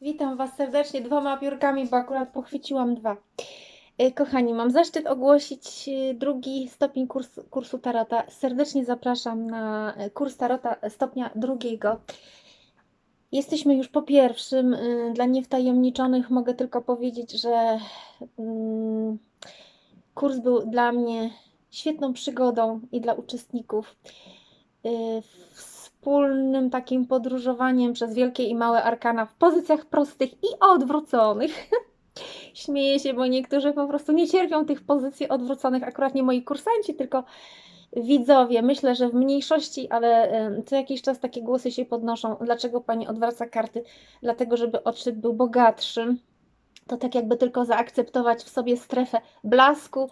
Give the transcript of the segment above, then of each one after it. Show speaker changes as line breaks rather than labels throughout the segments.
Witam Was serdecznie dwoma piórkami, bo akurat pochwyciłam dwa. E, Kochani, mam zaszczyt ogłosić e, drugi stopień kursu, kursu Tarota. Serdecznie zapraszam na e, kurs Tarota stopnia drugiego. Jesteśmy już po pierwszym. Dla niewtajemniczonych mogę tylko powiedzieć, że mm, kurs był dla mnie świetną przygodą i dla uczestników. e, Wspólnym takim podróżowaniem przez wielkie i małe arkana w pozycjach prostych i odwróconych. Śmieję się, bo niektórzy po prostu nie cierpią tych pozycji odwróconych, akurat nie moi kursanci, tylko widzowie. Myślę, że w mniejszości, ale co jakiś czas takie głosy się podnoszą. Dlaczego pani odwraca karty? Dlatego, żeby odczyt był bogatszy. To tak jakby tylko zaakceptować w sobie strefę blasku,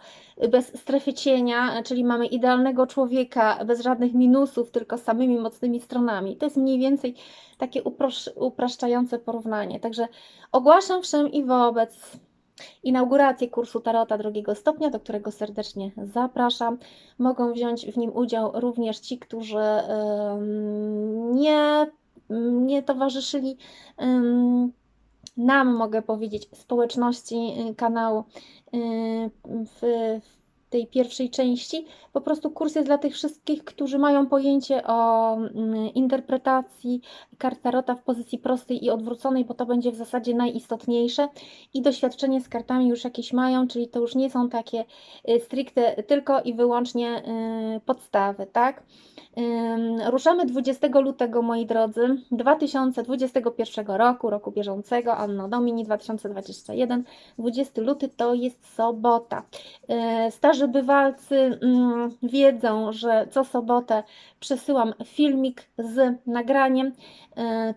bez strefy cienia, czyli mamy idealnego człowieka bez żadnych minusów, tylko samymi mocnymi stronami. To jest mniej więcej takie upraszczające porównanie. Także ogłaszam wszem i wobec inaugurację kursu Tarota drugiego stopnia, do którego serdecznie zapraszam. Mogą wziąć w nim udział również ci, którzy nie, nie towarzyszyli nam, mogę powiedzieć, społeczności y, kanału y, w, tej pierwszej części. Po prostu kurs jest dla tych wszystkich, którzy mają pojęcie o mm, interpretacji kart Tarota w pozycji prostej i odwróconej, bo to będzie w zasadzie najistotniejsze i doświadczenie z kartami już jakieś mają, czyli to już nie są takie y, stricte tylko i wyłącznie y, podstawy, tak? Ruszamy 20 lutego, moi drodzy, 2021 roku, roku bieżącego, Anno Domini 2021. 20 luty to jest sobota. Yy, Starzy bywalcy mm, wiedzą, że co sobotę przesyłam filmik z nagraniem.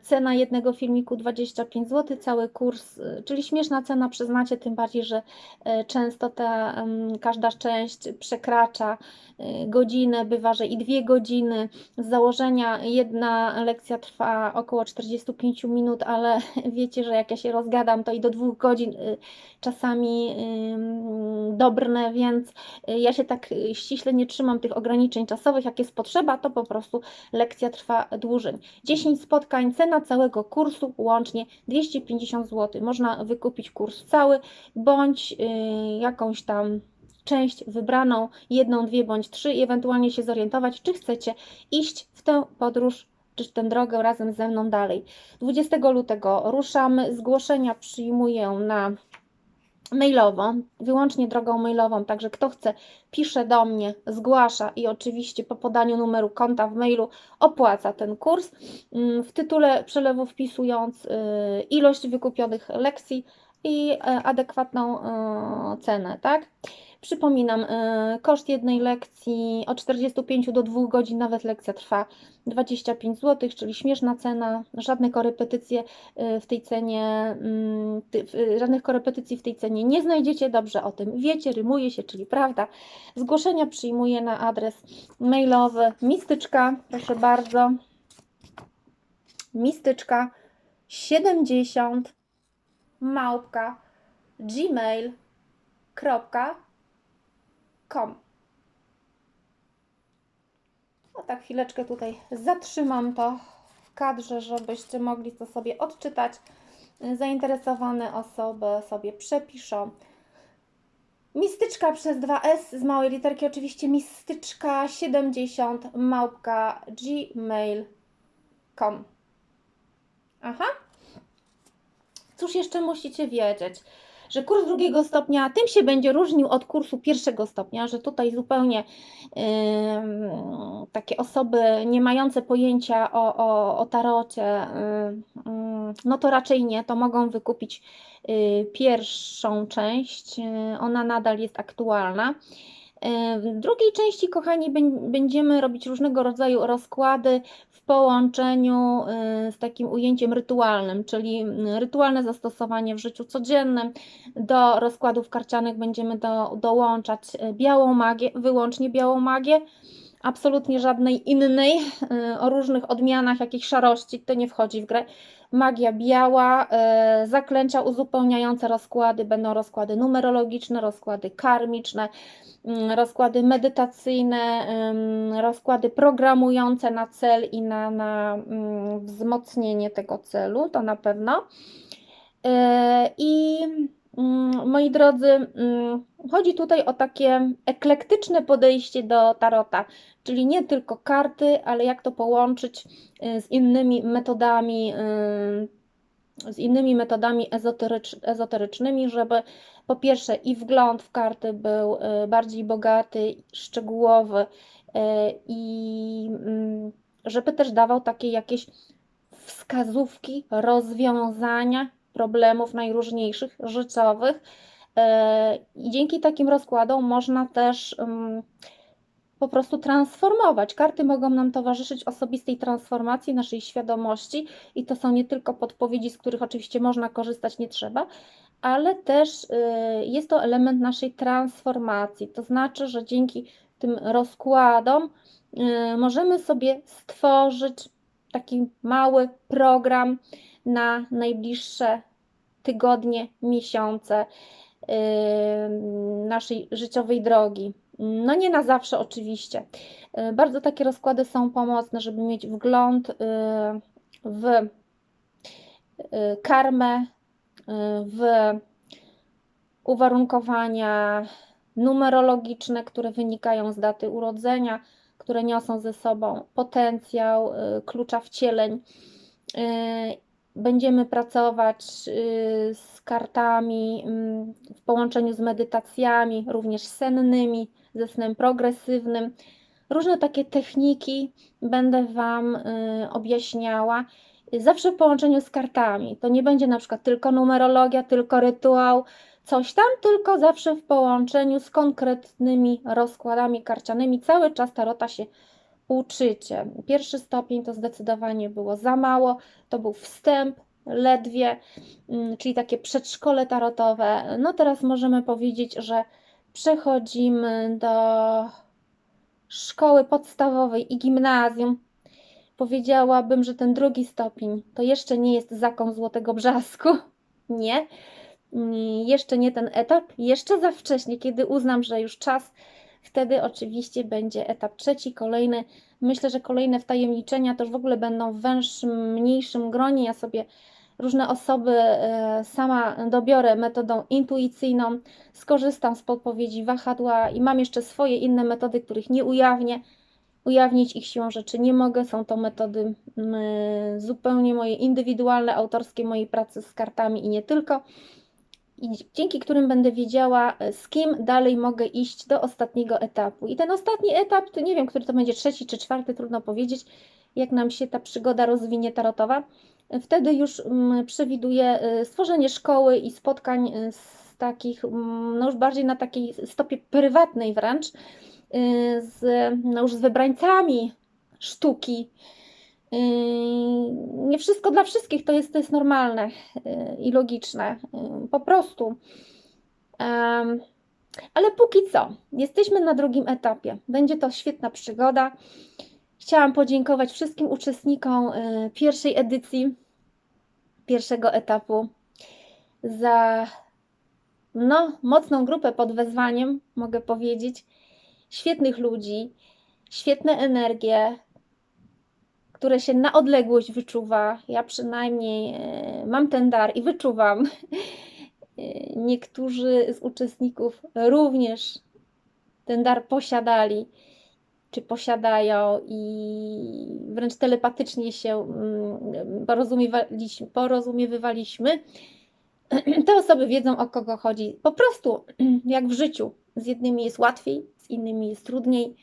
Cena jednego filmiku 25 zł, cały kurs, yy, czyli śmieszna cena, przyznacie, tym bardziej, że yy, często ta każda część przekracza yy, godzinę, bywa, że i dwie godziny. Z założenia jedna lekcja trwa około 45 minut, ale wiecie, że jak ja się rozgadam, to i do dwóch godzin y, czasami dobrne, więc y, ja się tak y, ściśle nie trzymam tych ograniczeń czasowych. Jak jest potrzeba, to po prostu lekcja trwa dłużej. 10 spotkań, cena całego kursu łącznie 250 zł. Można wykupić kurs cały, bądź y, jakąś tam część wybraną, jedną, dwie bądź trzy i ewentualnie się zorientować, czy chcecie iść w tę podróż, czy tę drogę razem ze mną dalej. 20 lutego ruszamy, zgłoszenia przyjmuję na mailowo, wyłącznie drogą mailową, także kto chce, pisze do mnie, zgłasza i oczywiście po podaniu numeru konta w mailu opłaca ten kurs. Mm, W tytule przelewu wpisując y, ilość wykupionych lekcji i e, adekwatną e, cenę, tak? Przypominam, e, koszt jednej lekcji od 45 do 2 godzin, nawet lekcja trwa 25 zł, czyli śmieszna cena, żadne korepetycje w tej cenie, mm, żadnych korepetycji w tej cenie nie znajdziecie, dobrze o tym wiecie, rymuje się, czyli prawda. Zgłoszenia przyjmuję na adres mailowy mistyczka, proszę bardzo, mistyczka 70 małpka gmail.com No tak, chwileczkę tutaj zatrzymam to w kadrze, żebyście mogli to sobie odczytać. Zainteresowane osoby sobie przepiszą. Mistyczka przez 2S z małej literki, oczywiście mistyczka 70 małpka gmail.com Aha. Cóż jeszcze musicie wiedzieć? Że kurs drugiego stopnia tym się będzie różnił od kursu pierwszego stopnia, że tutaj zupełnie ym, takie osoby nie mające pojęcia o, o, o tarocie, ym, ym, no to raczej nie, to mogą wykupić y, pierwszą część. Y, ona nadal jest aktualna. Y, W drugiej części, kochani, bę- będziemy robić różnego rodzaju rozkłady połączeniu y, z takim ujęciem rytualnym, czyli y, rytualne zastosowanie w życiu codziennym. Do rozkładów karcianych będziemy do, dołączać y, białą magię, wyłącznie białą magię, absolutnie żadnej innej, y, o różnych odmianach jakiejś szarości, to nie wchodzi w grę. Magia biała, y, zaklęcia uzupełniające rozkłady, będą rozkłady numerologiczne, rozkłady karmiczne, mm, rozkłady medytacyjne, rozkłady programujące na cel i na, na mm, wzmocnienie tego celu, to na pewno. Y, I moi drodzy, mm, chodzi tutaj o takie eklektyczne podejście do tarota, czyli nie tylko karty, ale jak to połączyć y, z innymi metodami, y, z innymi metodami ezoterycz, ezoterycznymi, żeby po pierwsze i wgląd w karty był y, bardziej bogaty, szczegółowy i mm, żeby też dawał takie jakieś wskazówki, rozwiązania problemów najróżniejszych życiowych. I dzięki takim rozkładom można też mm, po prostu transformować. Karty mogą nam towarzyszyć osobistej transformacji naszej świadomości i to są nie tylko podpowiedzi, z których oczywiście można korzystać, nie trzeba, ale też y, jest to element naszej transformacji. To znaczy, że dzięki tym rozkładom y, możemy sobie stworzyć taki mały program na najbliższe tygodnie, miesiące y, naszej życiowej drogi. No nie na zawsze oczywiście. Y, bardzo takie rozkłady są pomocne, żeby mieć wgląd y, w karmę, w uwarunkowania numerologiczne, które wynikają z daty urodzenia, które niosą ze sobą potencjał klucza wcieleń. Będziemy pracować z kartami mm, w połączeniu z medytacjami, również sennymi, ze snem progresywnym. Różne takie techniki będę Wam y, objaśniała. Zawsze w połączeniu z kartami. To nie będzie na przykład tylko numerologia, tylko rytuał, coś tam, tylko zawsze w połączeniu z konkretnymi rozkładami karcianymi. Cały czas tarota się uczycie. Pierwszy stopień to zdecydowanie było za mało, to był wstęp, ledwie, mm, czyli takie przedszkole tarotowe. No teraz możemy powiedzieć, że przechodzimy do szkoły podstawowej i gimnazjum. Powiedziałabym, że ten drugi stopień to jeszcze nie jest zakon złotego brzasku. Nie. Jeszcze nie ten etap, jeszcze za wcześnie, kiedy uznam, że już czas, wtedy oczywiście będzie etap trzeci, kolejny. Myślę, że kolejne wtajemniczenia też w ogóle będą w węższym, mniejszym gronie. Ja sobie różne osoby e, sama dobiorę metodą intuicyjną, skorzystam z podpowiedzi wahadła i mam jeszcze swoje inne metody, których nie ujawnię. Ujawnić ich siłą rzeczy nie mogę. Są to metody zupełnie moje indywidualne, autorskie mojej pracy z kartami i nie tylko. I dzięki którym będę wiedziała, e, z kim dalej mogę iść do ostatniego etapu. I ten ostatni etap, to nie wiem, który to będzie trzeci czy czwarty, trudno powiedzieć, jak nam się ta przygoda rozwinie tarotowa Wtedy już mm, przewiduję y, stworzenie szkoły i spotkań y, z takich, mm, no już bardziej na takiej stopie prywatnej wręcz, z, no już z wybrańcami sztuki. Nie wszystko dla wszystkich to jest, to jest normalne i logiczne, po prostu. Ale póki co, jesteśmy na drugim etapie. Będzie to świetna przygoda. Chciałam podziękować wszystkim uczestnikom pierwszej edycji, pierwszego etapu za no, mocną grupę pod wezwaniem, mogę powiedzieć. Świetnych ludzi, świetne energie, które się na odległość wyczuwa. Ja przynajmniej y, mam ten dar i wyczuwam. Y, niektórzy z uczestników również ten dar posiadali czy posiadają i wręcz telepatycznie się mm, porozumiewaliśmy, porozumiewywaliśmy, te osoby wiedzą o kogo chodzi. Po prostu jak w życiu. Z jednymi jest łatwiej, z innymi jest trudniej.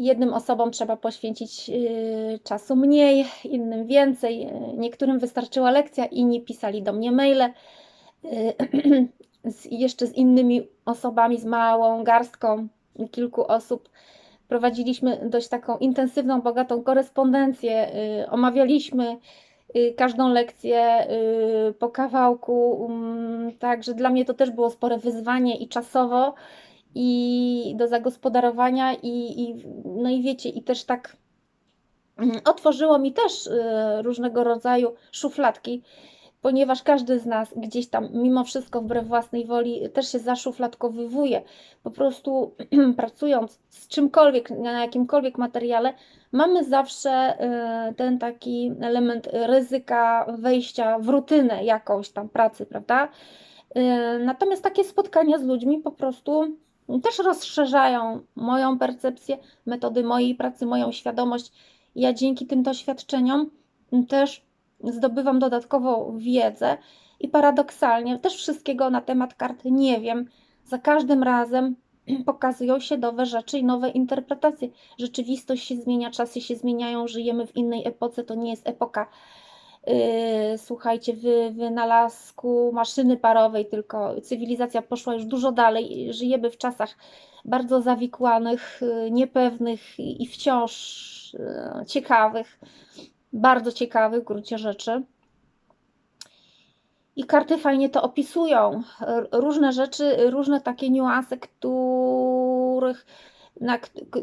Jednym osobom trzeba poświęcić yy, czasu mniej, innym więcej. Niektórym wystarczyła lekcja, inni pisali do mnie maile. Yy, z, jeszcze z innymi osobami, z małą garstką kilku osób. Prowadziliśmy dość taką intensywną, bogatą korespondencję, y, omawialiśmy y, każdą lekcję y, po kawałku, um, także dla mnie to też było spore wyzwanie i czasowo, i do zagospodarowania i, i no i wiecie, i też tak mm, otworzyło mi też y, różnego rodzaju szufladki, ponieważ każdy z nas gdzieś tam, mimo wszystko, wbrew własnej woli, też się zaszufladkowywuje. Po prostu pracując z czymkolwiek, na jakimkolwiek materiale, mamy zawsze y, ten taki element ryzyka wejścia w rutynę jakąś tam pracy, prawda? Y, natomiast takie spotkania z ludźmi po prostu też rozszerzają moją percepcję, metody mojej pracy, moją świadomość. Ja dzięki tym doświadczeniom też zdobywam dodatkową wiedzę i paradoksalnie też wszystkiego na temat kart nie wiem. Za każdym razem pokazują się nowe rzeczy i nowe interpretacje. Rzeczywistość się zmienia, czasy się zmieniają, żyjemy w innej epoce, to nie jest epoka słuchajcie, wy, wynalazku maszyny parowej, tylko cywilizacja poszła już dużo dalej. Żyjemy w czasach bardzo zawikłanych, yy, niepewnych i wciąż yy, ciekawych, bardzo ciekawych w gruncie rzeczy. I karty fajnie to opisują. Różne rzeczy, różne takie niuanse, których na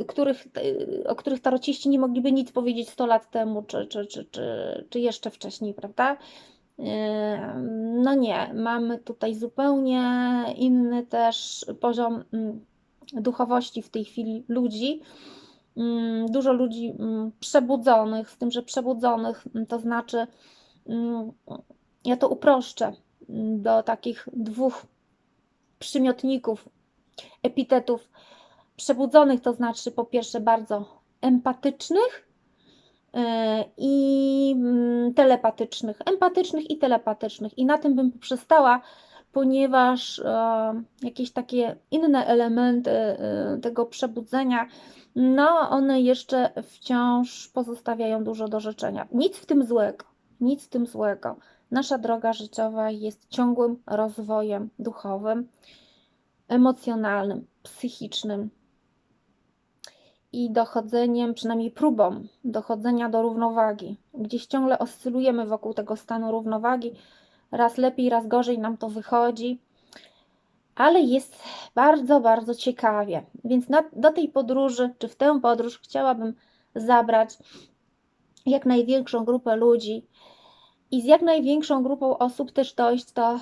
których, o których tarociści nie mogliby nic powiedzieć 100 lat temu, czy, czy, czy, czy, czy jeszcze wcześniej, prawda? No nie, mamy tutaj zupełnie inny też poziom mm, duchowości w tej chwili ludzi. Mm, dużo ludzi mm, przebudzonych, z tym, że przebudzonych to znaczy, ja to uproszczę do takich dwóch przymiotników, epitetów Przebudzonych to znaczy po pierwsze bardzo empatycznych e, i mm, telepatycznych. Empatycznych i telepatycznych. I na tym bym przestała, ponieważ e, jakieś takie inne elementy e, tego przebudzenia, no one jeszcze wciąż pozostawiają dużo do życzenia. Nic w tym złego, nic w tym złego. Nasza droga życiowa jest ciągłym rozwojem duchowym, emocjonalnym, psychicznym, i dochodzeniem, przynajmniej próbą dochodzenia do równowagi. Gdzieś ciągle oscylujemy wokół tego stanu równowagi. Raz lepiej, raz gorzej nam to wychodzi, ale jest bardzo, bardzo ciekawie. Więc na, do tej podróży, czy w tę podróż chciałabym zabrać jak największą grupę ludzi i z jak największą grupą osób też dojść do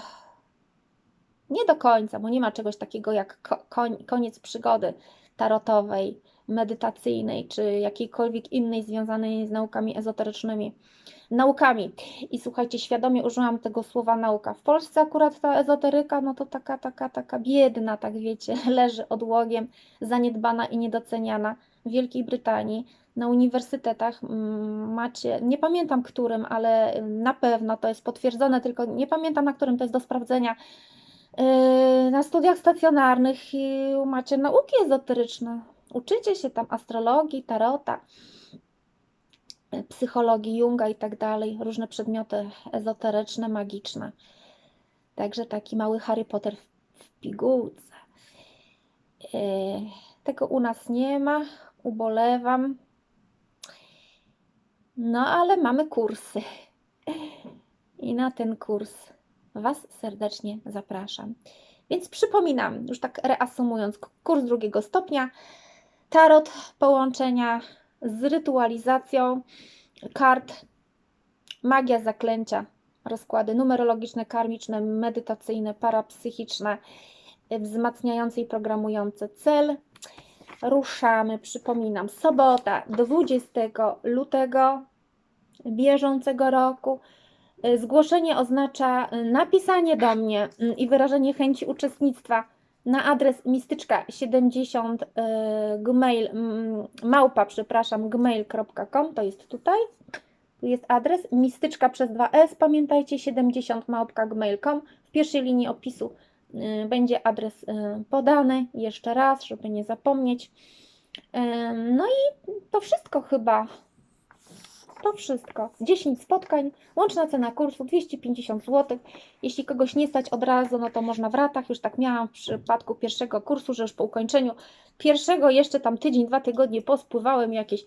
nie do końca, bo nie ma czegoś takiego jak ko koniec przygody tarotowej medytacyjnej, czy jakiejkolwiek innej związanej z naukami ezoterycznymi. Naukami. I słuchajcie, świadomie użyłam tego słowa nauka. W Polsce akurat ta ezoteryka, no to taka, taka, taka biedna, tak wiecie, leży odłogiem, zaniedbana i niedoceniana. W Wielkiej Brytanii na uniwersytetach mm, macie, nie pamiętam którym, ale na pewno to jest potwierdzone, tylko nie pamiętam na którym to jest do sprawdzenia. Yy, na studiach stacjonarnych macie nauki ezoteryczne. Uczycie się tam astrologii, tarota, psychologii Junga i tak dalej, różne przedmioty ezoteryczne, magiczne. Także taki mały Harry Potter w pigułce. E, tego u nas nie ma, ubolewam. No, ale mamy kursy. I na ten kurs Was serdecznie zapraszam. Więc przypominam, już tak reasumując, kurs drugiego stopnia tarot połączenia z rytualizacją kart, magia zaklęcia, rozkłady numerologiczne, karmiczne, medytacyjne, parapsychiczne, wzmacniające i programujące cel. Ruszamy, przypominam, sobota 20 lutego bieżącego roku. Zgłoszenie oznacza napisanie do mnie i wyrażenie chęci uczestnictwa na adres mistyczka70 y, gmail, małpa, przepraszam, gmail.com, to jest tutaj. Tu jest adres mistyczka przez 2s, pamiętajcie 70 małpka gmail.com. W pierwszej linii opisu y, będzie adres y, podany jeszcze raz, żeby nie zapomnieć. No i to wszystko chyba. To wszystko. 10 spotkań, łączna cena kursu 250 zł. Jeśli kogoś nie stać od razu, no to można w ratach. Już tak miałam w przypadku pierwszego kursu, że już po ukończeniu pierwszego jeszcze tam tydzień, dwa tygodnie pospływałem jakieś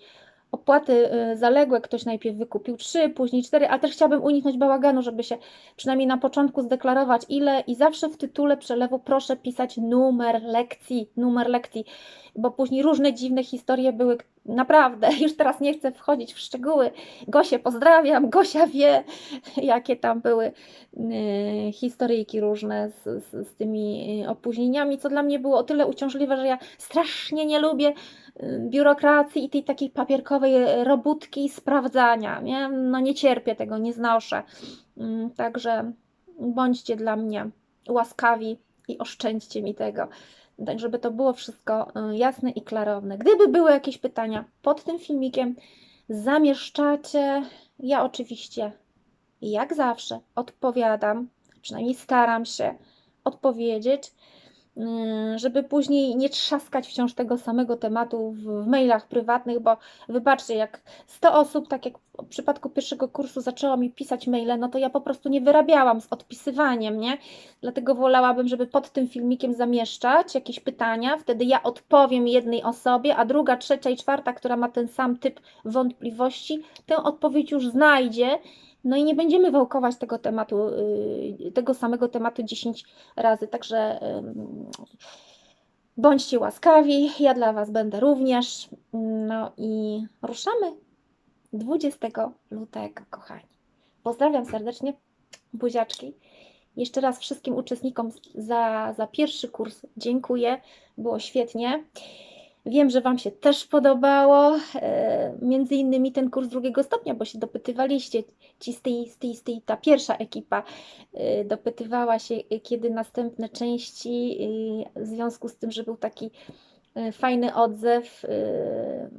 opłaty y, zaległe. Ktoś najpierw wykupił trzy, później cztery, ale też chciałabym uniknąć bałaganu, żeby się przynajmniej na początku zdeklarować ile i zawsze w tytule przelewu proszę pisać numer lekcji, numer lekcji, bo później różne dziwne historie były. Naprawdę, już teraz nie chcę wchodzić w szczegóły. Gosię pozdrawiam, Gosia wie, jakie tam były y, historyjki różne z, z, z tymi y, opóźnieniami, co dla mnie było o tyle uciążliwe, że ja strasznie nie lubię y, biurokracji i tej takiej papierkowej robótki sprawdzania. Nie? No nie cierpię tego, nie znoszę. Mm, Także bądźcie dla mnie łaskawi i oszczędźcie mi tego. Tak, żeby to było wszystko y, jasne i klarowne. Gdyby były jakieś pytania pod tym filmikiem, zamieszczacie. Ja oczywiście, jak zawsze, odpowiadam, przynajmniej staram się odpowiedzieć, żeby później nie trzaskać wciąż tego samego tematu w, w mailach prywatnych, bo wybaczcie, jak 100 osób, tak jak w przypadku pierwszego kursu, zaczęło mi pisać maile, no to ja po prostu nie wyrabiałam z odpisywaniem, nie? Dlatego wolałabym, żeby pod tym filmikiem zamieszczać jakieś pytania, wtedy ja odpowiem jednej osobie, a druga, trzecia i czwarta, która ma ten sam typ wątpliwości, tę odpowiedź już znajdzie. No i nie będziemy wałkować tego tematu, yy, tego samego tematu 10 razy. Także bądźcie łaskawi, ja dla Was będę również. No i ruszamy 20 lutego, kochani. Pozdrawiam serdecznie, buziaczki. Jeszcze raz wszystkim uczestnikom za, za pierwszy kurs dziękuję, było świetnie. Wiem, że Wam się też podobało, e, między innymi ten kurs drugiego stopnia, bo się dopytywaliście, ci z tej, z tej, z tej ta pierwsza ekipa e, dopytywała się, e, kiedy następne części, w związku z tym, że był taki fajny odzew,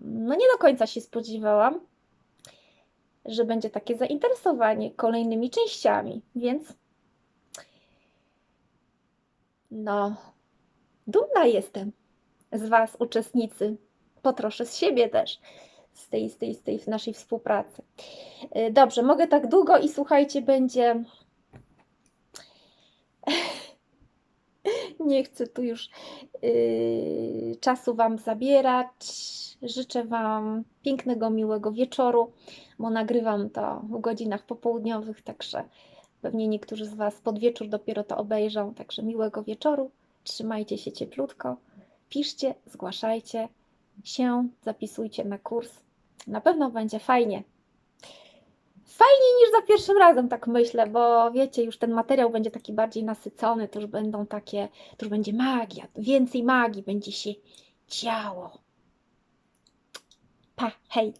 no nie do końca się spodziewałam, że będzie takie zainteresowanie kolejnymi częściami, więc no, dumna jestem z Was, uczestnicy, po trosze z siebie też, z tej, z tej, z tej naszej współpracy. Y, Dobrze, mogę tak długo i słuchajcie, będzie. Nie chcę tu już yy, czasu Wam zabierać. Życzę Wam pięknego, miłego wieczoru, bo nagrywam to w godzinach popołudniowych, także pewnie niektórzy z Was pod wieczór dopiero to obejrzą. Także miłego wieczoru. Trzymajcie się cieplutko piszcie, zgłaszajcie się, zapisujcie na kurs. Na pewno będzie fajnie. Fajniej niż za pierwszym razem, tak myślę, bo wiecie, już ten materiał będzie taki bardziej nasycony, to już będą takie, to już będzie magia, więcej magii będzie się działo. Pa, hej!